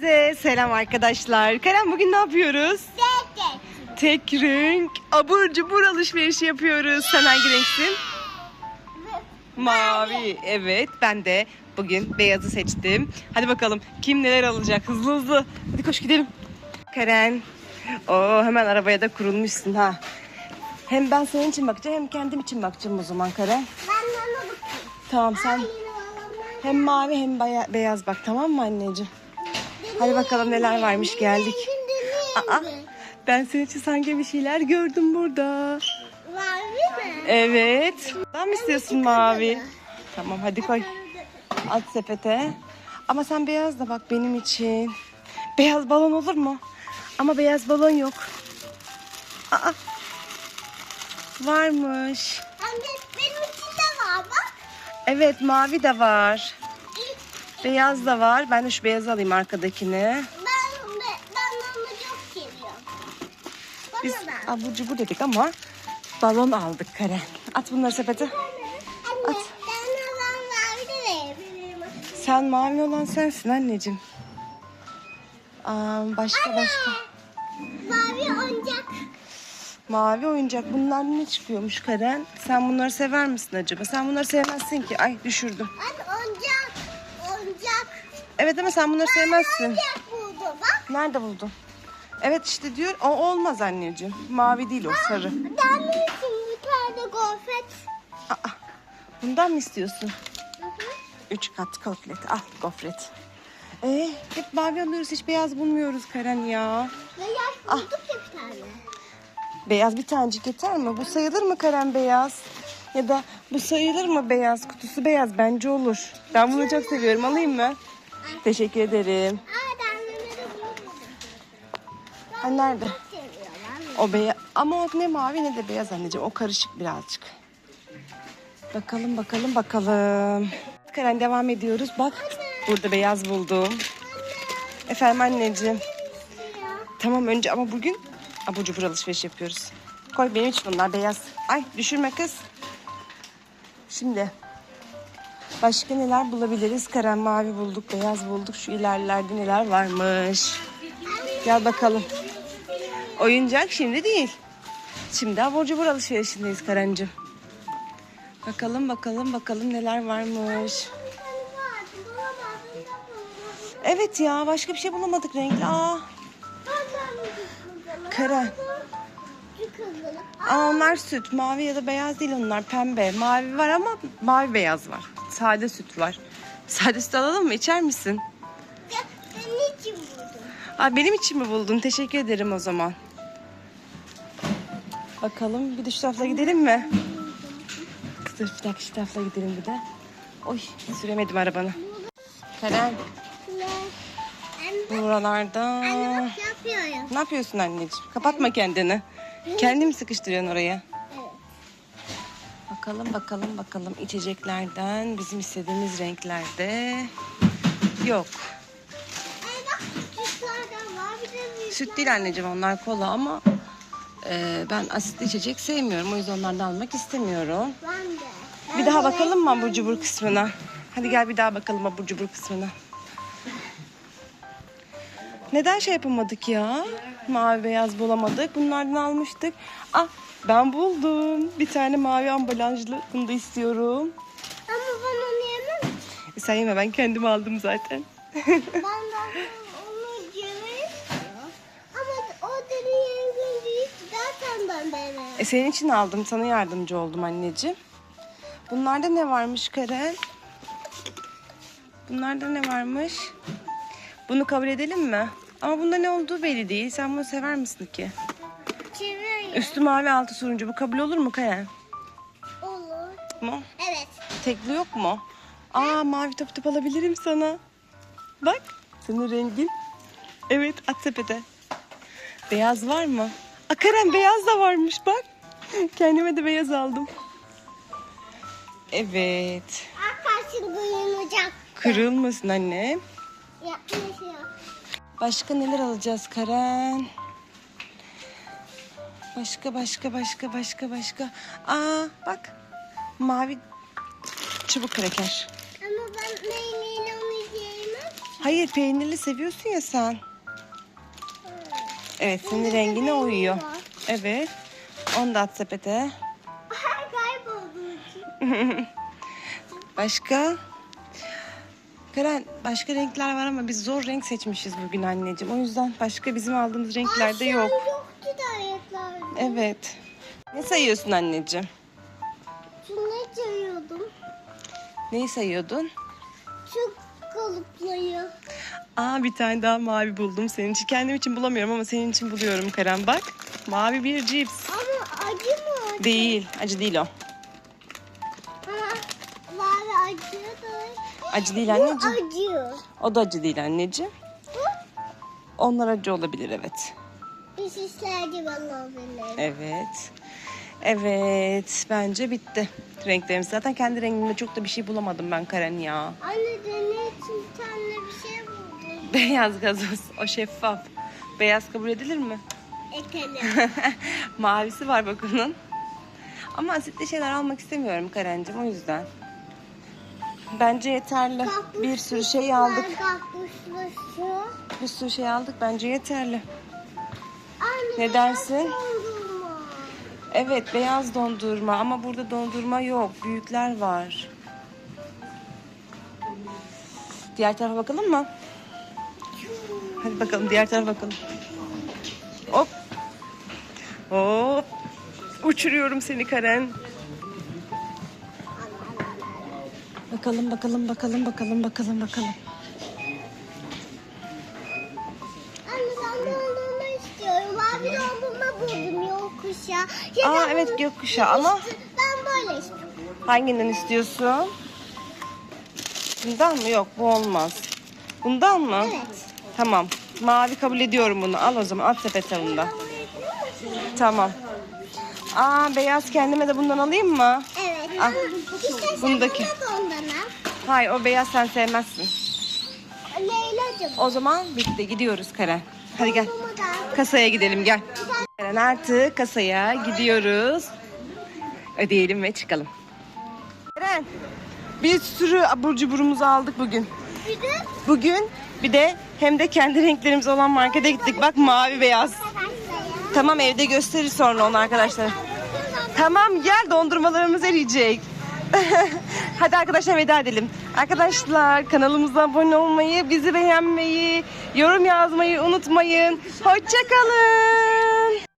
Herkese selam arkadaşlar. Kerem bugün ne yapıyoruz? Tek renk abur cubur alışverişi yapıyoruz. Sen hangi renksin? Mavi. Evet ben de bugün beyazı seçtim. Hadi bakalım kim neler alacak hızlı hızlı. Hadi koş gidelim. Karen. Oo hemen arabaya da kurulmuşsun ha. Hem ben senin için bakacağım hem kendim için bakacağım o zaman Karen. Ben ona bakayım. Tamam sen hem mavi hem baya- beyaz bak tamam mı anneciğim? Hadi bakalım neler varmış geldik. Aa, ben senin için sanki bir şeyler gördüm burada. Mavi mi? Evet. Sen mi istiyorsun mavi? Tamam hadi koy. At sepete. Ama sen beyaz da bak benim için. Beyaz balon olur mu? Ama beyaz balon yok. Aa. Varmış. Anne benim için de var bak. Evet mavi de var. Beyaz da var. Ben de şu beyazı alayım arkadakini. Ben, ben, ben onu çok seviyorum. Bana Biz da. abur cubur dedik ama balon aldık Karen. At bunları sepete. Anne At. ben. Sen mavi olan sensin anneciğim. Aa, başka başka. Mavi oyuncak. Mavi oyuncak. Bunlar ne çıkıyormuş Karen? Sen bunları sever misin acaba? Sen bunları sevmezsin ki. Ay düşürdüm. Anne. Evet ama sen bunları sevmezsin. Oyuncak buldu bak. Nerede buldun? Evet işte diyor. O olmaz anneciğim. Mavi değil o sarı. Ben için bir tane gofret. Aa, bundan mı istiyorsun? Hı hı. Üç kat gofret. Al gofret. Ee, hep mavi alıyoruz. Hiç beyaz bulmuyoruz Karen ya. Ve yaş bulduk ya bir tane. Beyaz bir tanecik yeter mi? Bu sayılır mı Karen beyaz? Ya da bu sayılır mı beyaz? Kutusu beyaz bence olur. Ben bunu çok seviyorum. Alayım mı? Teşekkür ederim. Aa ben bunları bulamadım. Nerede? Çok seviyorum anne. O beyaz. Ama o ne mavi ne de beyaz anneciğim. O karışık birazcık. Bakalım bakalım bakalım. Karen devam ediyoruz. Bak burada beyaz buldum. Efendim anneciğim. Tamam önce ama bugün abur cubur alışveriş yapıyoruz. Koy benim için bunlar beyaz. Ay düşürme kız. Şimdi başka neler bulabiliriz? Karen mavi bulduk, beyaz bulduk. Şu ilerlerde neler varmış. Gel bakalım. Oyuncak şimdi değil. Şimdi abur cubur alışverişindeyiz Karencim. Bakalım bakalım bakalım neler varmış. Evet ya başka bir şey bulamadık renkli. Aa, Karen. Aa, onlar süt. Mavi ya da beyaz değil onlar. Pembe. Mavi var ama mavi beyaz var. Sade süt var. Sade süt alalım mı? İçer misin? Ben için buldum. Aa, benim için mi buldun? Teşekkür ederim o zaman. Bakalım bir de şu tarafla gidelim mi? Dur bir dakika şu tarafla gidelim bir de. Oy süremedim arabanı. Karen buralarda. anne bak yapıyorum. Ne yapıyorsun anneciğim? Kapatma kendini. Kendi mi sıkıştırıyorsun oraya? Bakalım bakalım bakalım içeceklerden bizim istediğimiz renklerde yok. Süt değil anneciğim onlar kola ama e, ben asitli içecek sevmiyorum. O yüzden onlardan almak istemiyorum. Ben de. Bir daha bakalım mı abur cubur kısmına? Hadi gel bir daha bakalım abur cubur kısmına. Neden şey yapamadık ya? Mavi beyaz bulamadık. Bunlardan almıştık. Ah ben buldum. Bir tane mavi ambalajlı. Bunu da istiyorum. Ama ben onu yemem. E, sen yeme ben kendim aldım zaten. Ben de onu istiyorum. Ama o deli yengin değil. Zaten ben beğenmem. E, senin için aldım. Sana yardımcı oldum anneciğim. Bunlarda ne varmış Karen? Bunlarda ne varmış? Bunu kabul edelim mi? Ama bunda ne olduğu belli değil. Sen bunu sever misin ki? Üstü mavi altı turuncu. Bu kabul olur mu Karen? Olur. Mu? Evet. Tekli yok mu? Aa mavi top top alabilirim sana. Bak senin rengin. Evet at sepete. Beyaz var mı? Aa Karen beyaz da varmış bak. Kendime de beyaz aldım. Evet. Arkadaşın duyulacak. Kırılmasın anne. Yapmışıyor. Başka neler alacağız Karen? Başka başka başka başka başka. Aa bak. Mavi çubuk kraker. Ama ben neyle onu yiyemem. Hayır peynirli seviyorsun ya sen. Evet senin rengine uyuyor. Evet. Onu da at sepete. Başka? Karen başka renkler var ama biz zor renk seçmişiz bugün anneciğim. O yüzden başka bizim aldığımız renklerde yok. Evet. Ne sayıyorsun anneciğim? Şunu ne çağırıyordum? Neyi sayıyordun? Şu kalıplayı. Aa bir tane daha mavi buldum senin için. Kendim için bulamıyorum ama senin için buluyorum Karen bak. Mavi bir cips. Ama acı mı acı? Değil. Acı değil o. Ha, mavi acı değil Bu anneciğim. acı. O da acı değil anneciğim. Bu Onlar acı olabilir evet. Bir şişlerce olabilir. Evet. Evet. Bence bitti. Renklerimiz. Zaten kendi rengimde çok da bir şey bulamadım ben Karen ya. Anne deney için bir tane bir şey buldum. Beyaz gazoz. O şeffaf. Beyaz kabul edilir mi? Ekelim. Mavisi var bak onun. Ama asitli şeyler almak istemiyorum Karencim o yüzden. Bence yeterli. Bir sürü şey aldık. Kaktuslu şu. Bir sürü şey aldık. Bence yeterli. Ne dersin? Evet beyaz dondurma ama burada dondurma yok. Büyükler var. Diğer tarafa bakalım mı? Hadi bakalım diğer tarafa bakalım. Hop. Hop. Uçuruyorum seni Karen. Bakalım bakalım bakalım bakalım bakalım bakalım. Yokuşa. Ya Aa evet bunu- gökkuşağı ama Ben böyle istiyorum. hanginden istiyorsun? Bundan mı? Yok bu olmaz. Bundan mı? Evet. Tamam. Mavi kabul ediyorum bunu. Al o zaman at sepete bunu da. Tamam. Aa beyaz kendime de bundan alayım mı? Evet. Ah, İstersen bundaki. buna da ondan al. Hayır o beyaz sen sevmezsin. Leyla'cığım. O zaman bitti gidiyoruz Karen. Hadi gel. Dondurma da al. Kasaya gidelim gel. Karen artık kasaya gidiyoruz. Ödeyelim ve çıkalım. Karen bir sürü abur cuburumuzu aldık bugün. Bugün bir de hem de kendi renklerimiz olan markete gittik. Bak mavi beyaz. Tamam evde gösterir sonra onu arkadaşlar. Tamam gel dondurmalarımız eriyecek. Hadi arkadaşlar veda edelim. Arkadaşlar kanalımıza abone olmayı, bizi beğenmeyi, yorum yazmayı unutmayın. Hoşçakalın.